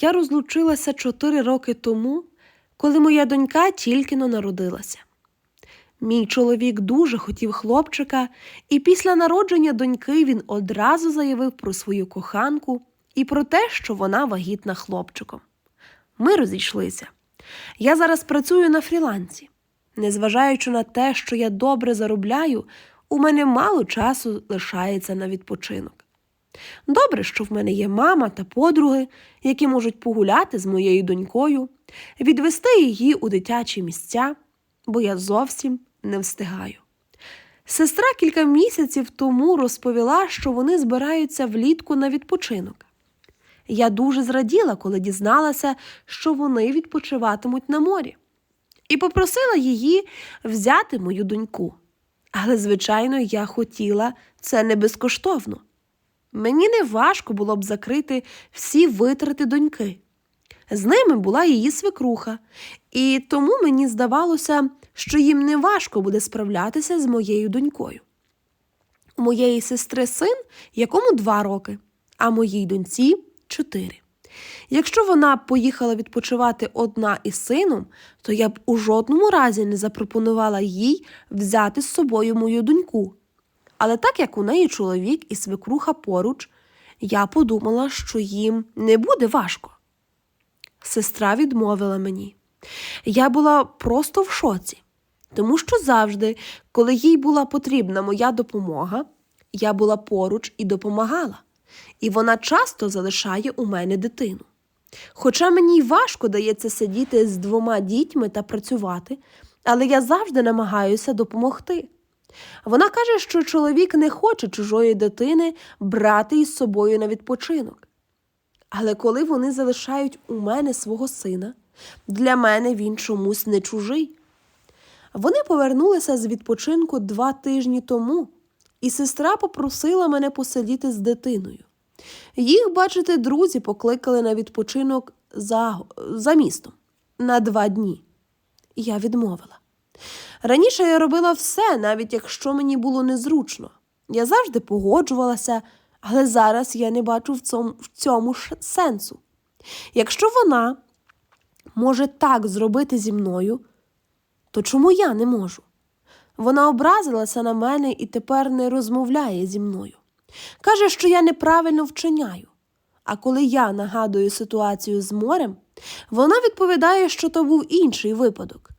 Я розлучилася чотири роки тому, коли моя донька тільки но народилася. Мій чоловік дуже хотів хлопчика, і після народження доньки він одразу заявив про свою коханку і про те, що вона вагітна хлопчиком. Ми розійшлися. Я зараз працюю на фрілансі. Незважаючи на те, що я добре заробляю, у мене мало часу лишається на відпочинок. Добре, що в мене є мама та подруги, які можуть погуляти з моєю донькою, відвести її у дитячі місця, бо я зовсім не встигаю. Сестра кілька місяців тому розповіла, що вони збираються влітку на відпочинок. Я дуже зраділа, коли дізналася, що вони відпочиватимуть на морі, і попросила її взяти мою доньку. Але, звичайно, я хотіла це не безкоштовно. Мені не важко було б закрити всі витрати доньки. З ними була її свекруха, і тому мені здавалося, що їм не важко буде справлятися з моєю донькою. У моєї сестри син, якому два роки, а моїй доньці чотири. Якщо вона поїхала відпочивати одна із сином, то я б у жодному разі не запропонувала їй взяти з собою мою доньку. Але так як у неї чоловік і свекруха поруч, я подумала, що їм не буде важко. Сестра відмовила мені. Я була просто в шоці, тому що завжди, коли їй була потрібна моя допомога, я була поруч і допомагала, і вона часто залишає у мене дитину. Хоча мені й важко дається сидіти з двома дітьми та працювати, але я завжди намагаюся допомогти. Вона каже, що чоловік не хоче чужої дитини брати із собою на відпочинок. Але коли вони залишають у мене свого сина, для мене він чомусь не чужий. Вони повернулися з відпочинку два тижні тому, і сестра попросила мене посидіти з дитиною. Їх, бачите, друзі покликали на відпочинок за, за містом на два дні. Я відмовила. Раніше я робила все, навіть якщо мені було незручно. Я завжди погоджувалася, але зараз я не бачу в цьому, в цьому ж сенсу. Якщо вона може так зробити зі мною, то чому я не можу? Вона образилася на мене і тепер не розмовляє зі мною. Каже, що я неправильно вчиняю. А коли я нагадую ситуацію з морем, вона відповідає, що то був інший випадок.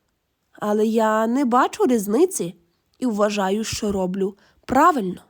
Але я не бачу різниці і вважаю, що роблю правильно.